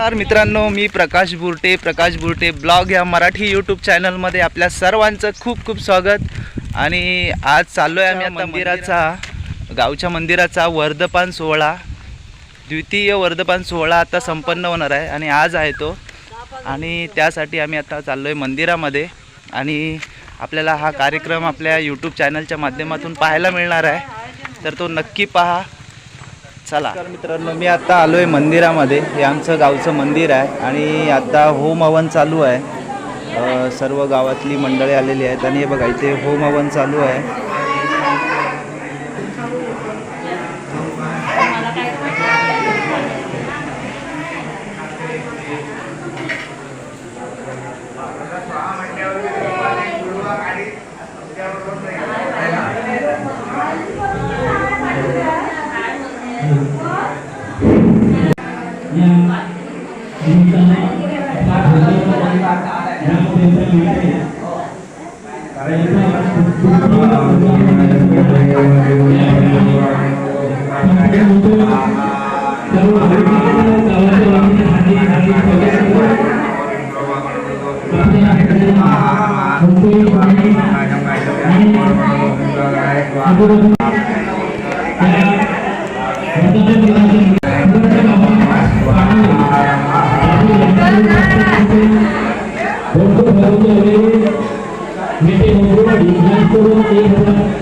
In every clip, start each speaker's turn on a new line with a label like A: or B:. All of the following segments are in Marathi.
A: नमस्कार मित्रांनो मी प्रकाश बुरटे प्रकाश बुरटे ब्लॉग या मराठी यूट्यूब चॅनलमध्ये आपल्या सर्वांचं खूप खूप स्वागत. आणि आज चाललो आहे आम्ही आता मंदिराचा गावच्या मंदिराचा वर्धपान सोहळा. द्वितीय वर्धपान सोहळा आता संपन्न होणार आहे आणि आज आहे तो. आणि त्यासाठी आम्ही आता चाललो आहे मंदिरामध्ये. आणि आपल्याला हा कार्यक्रम आपल्या यूट्यूब चॅनलच्या माध्यमातून पाहायला मिळणार आहे. तर तो नक्की पहा. चला. तर मित्रांनो मी आता आलो आहे मंदिरामध्ये. हे आमचं गावचं मंदिर आहे आणि आता होम हवन चालू आहे. सर्व गावातली मंडळी आलेली आहेत आणि हे बघा इथे होम हवन चालू आहे.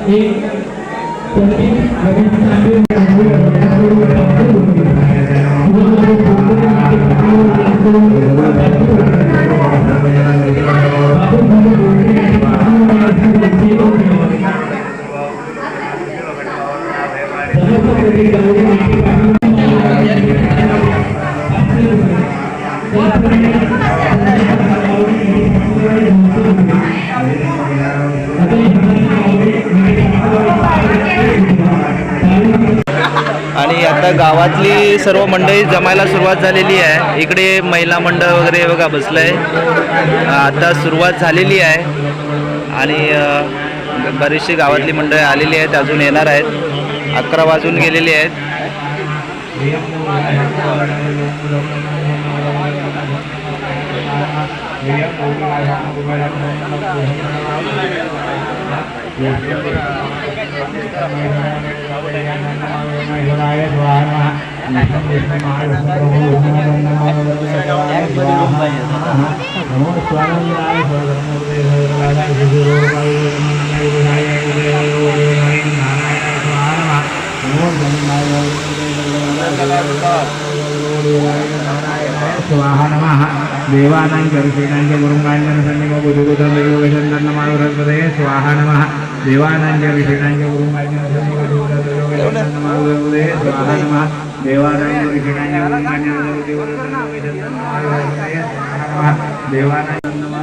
A: एक पंडित रविंद्र ठाकुर Thank you. आणि आता गावातली सर्व मंडळी जमायला सुरुवात झालेली आहे. इकडे महिला मंडळ वगैरे बघा बसलं आहे आता सुरुवात झालेली आहे. आणि बरीचशी गावातली मंडळी आलेली आहेत अजून येणार आहेत. अकरा वाजून गेलेली आहेत.
B: स्वामी स्वाहा नमः। देवानां कर्षीणां च गुरुङ्गाञ्जन सन्निम बुधुबुधं वियोगचन्दन्नमावृतपदे स्वाहा नमः। देवानां च ऋषीणां च गुरुङ्गाञ्जन बुधुबुधं स्वाहा नमः। देवानां च ऋषीणां च गुरुङ्गाञ्जन देवानां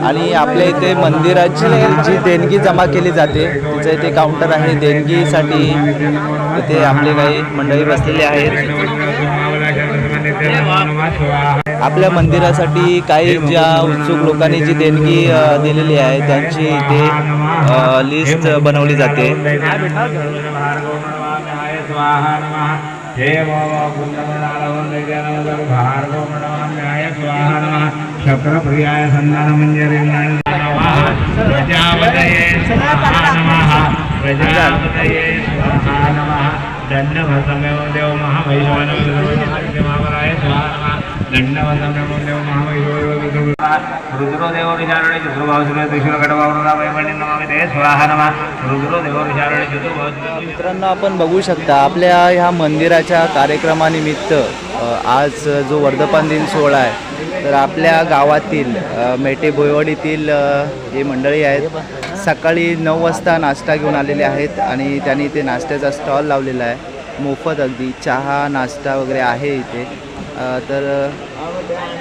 A: आणि आपल्या इथे मंदिराची जी देणगी जमा केली जाते तिचं इथे काउंटर आहे. देणगीसाठी इथे आपले काही मंडळी बसलेले आहेत. आपल्या मंदिरासाठी काही ज्या उत्सुक लोकांनी जी देणगी दिलेली आहे त्यांची इथे लिस्ट बनवली जाते
B: शक्रप्रियाय सन्दानमञ्जरीर्णाय नमः प्रजापतये स्वाहा नमः प्रजापतये स्वाहा नमः दण्डभसमेव देव महावैश्वानवराय स्वाहा। रुद्रोदेव विचारणे चतुर्भावसुरे त्रिशूलकटवावृतावैमण्य नमामि ते। स्वाहा नमः। रुद्रोदेव विचारणे चतुर्भावसुरे
A: मित्रांनो आपण बघू शकता आपल्या ह्या मंदिराच्या कार्यक्रमानिमित्त आज जो वर्धपान दिन सोहळा आहे तर आपल्या गावातील मेटे भोयवाडीतील जे मंडळी आहेत सकाळी नऊ वाजता नाश्ता घेऊन आलेले आहेत आणि त्यांनी इथे नाश्त्याचा स्टॉल लावलेला आहे. मोफत अगदी. चहा नाश्ता वगैरे आहे इथे. तर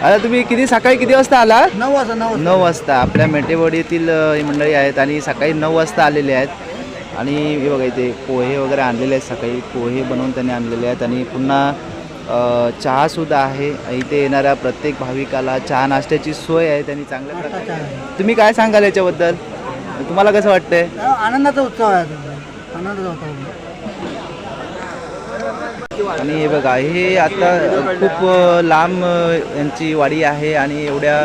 A: आता तुम्ही किती सकाळी किती वाजता आला
C: नऊ वाजता नऊ
A: नऊ वाजता. आपल्या मेटेवाडीतील ही मंडळी आहेत आणि सकाळी नऊ वाजता आलेले आहेत. आणि हे बघा इथे पोहे वगैरे आणलेले आहेत सकाळी. पोहे बनवून त्यांनी आणलेले आहेत आणि पुन्हा चहासुद्धा आहे. इथे येणाऱ्या प्रत्येक भाविकाला चहा नाश्त्याची सोय आहे. त्यांनी चांगल्या प्रकारे तुम्ही काय सांगाल याच्याबद्दल? तुम्हाला कसं वाटतंय?
C: आनंदाचा उत्सव आहे. आनंदाचा उत्सव
A: आणि हे बघा हे आता खूप लांब यांची वाडी आहे आणि एवढ्या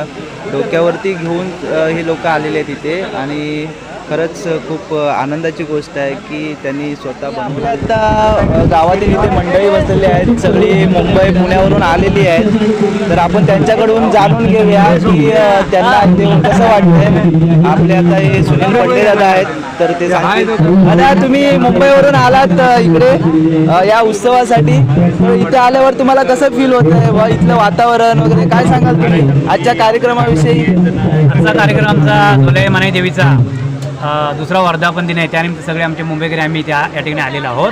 A: डोक्यावरती घेऊन हे लोक आलेले आहेत इथे. आणि खरंच खूप आनंदाची गोष्ट आहे की त्यांनी स्वतः बनवलं आता गावातील इथे मंडळी बसलेली आहेत सगळी मुंबई पुण्यावरून आलेली आहेत. तर आपण त्यांच्याकडून जाणून घेऊया की त्यांना कसं वाटतंय. आपले आता हे सुनील पडले दादा आहेत तर ते दादा तुम्ही मुंबईवरून आलात इकडे या उत्सवासाठी. इथे आल्यावर तुम्हाला कसं फील होत आहे व इथलं वातावरण वगैरे काय सांगाल तुम्ही? आजच्या कार्यक्रमाविषयी?
C: आजचा कार्यक्रम आमचा धुले मनाई देवीचा. दुसरा वर्धापन दिन आहे. त्यानिमित्त सगळे आमचे मुंबईकरी आम्ही त्या या ठिकाणी आलेलो आहोत.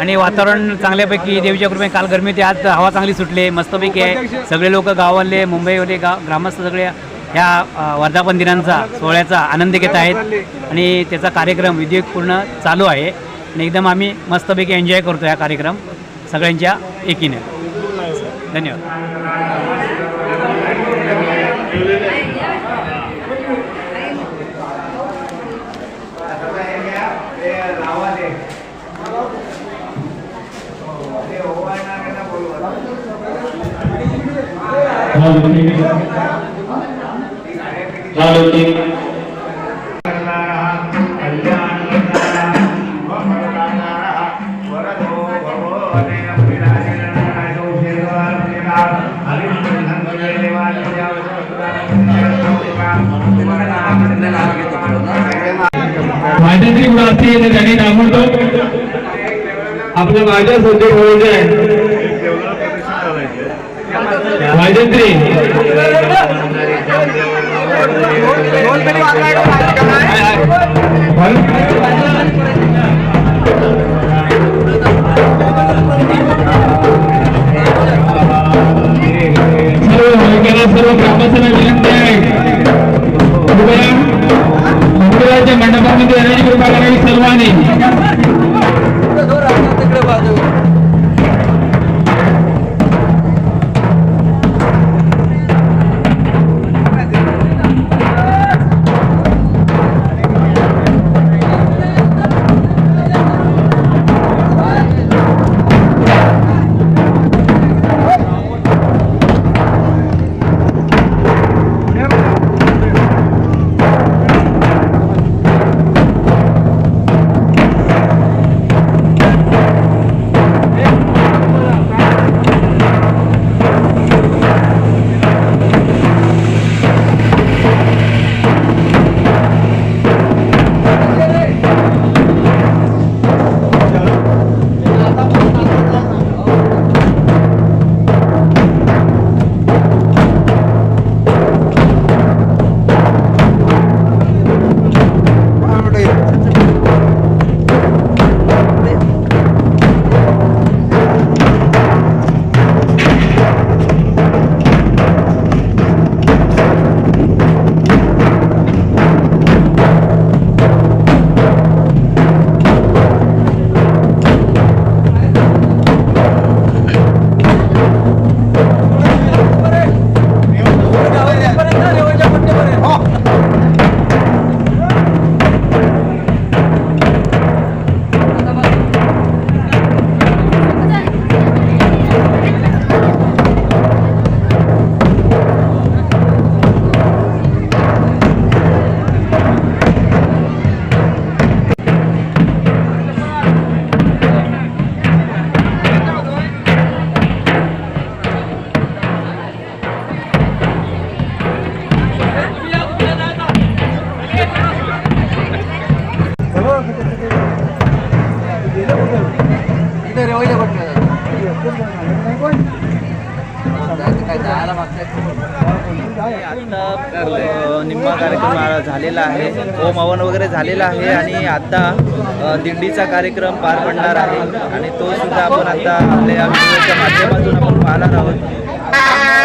C: आणि वातावरण चांगल्यापैकी देवीच्या कृपेने काल गरमी होती. आज हवा चांगली सुटली. मस्तपैकी आहे. सगळे लोक गावाले मुंबईवाले गाव ग्रामस्थ सगळे ह्या वर्धापन दिनांचा सोहळ्याचा आनंद घेत आहेत. आणि त्याचा कार्यक्रम विधिक पूर्ण चालू आहे. आणि एकदम आम्ही मस्तपैकी एन्जॉय करतो हा कार्यक्रम सगळ्यांच्या एकीने. धन्यवाद.
B: माझ्याशी गुण असतील त्यांनी ताबडतोब आपल्या माझ्या सध्या बोलायचे आहे वाजंत्री सर्व
A: अ, कार्यक्रम झालेला आहे. होम हवन वगैरे झालेला आहे आणि आता दिंडीचा कार्यक्रम पार पडणार आहे. आणि तो सुद्धा आपण आता आपल्या व्हिडिओच्या माध्यमातून आपण पाहणार आहोत.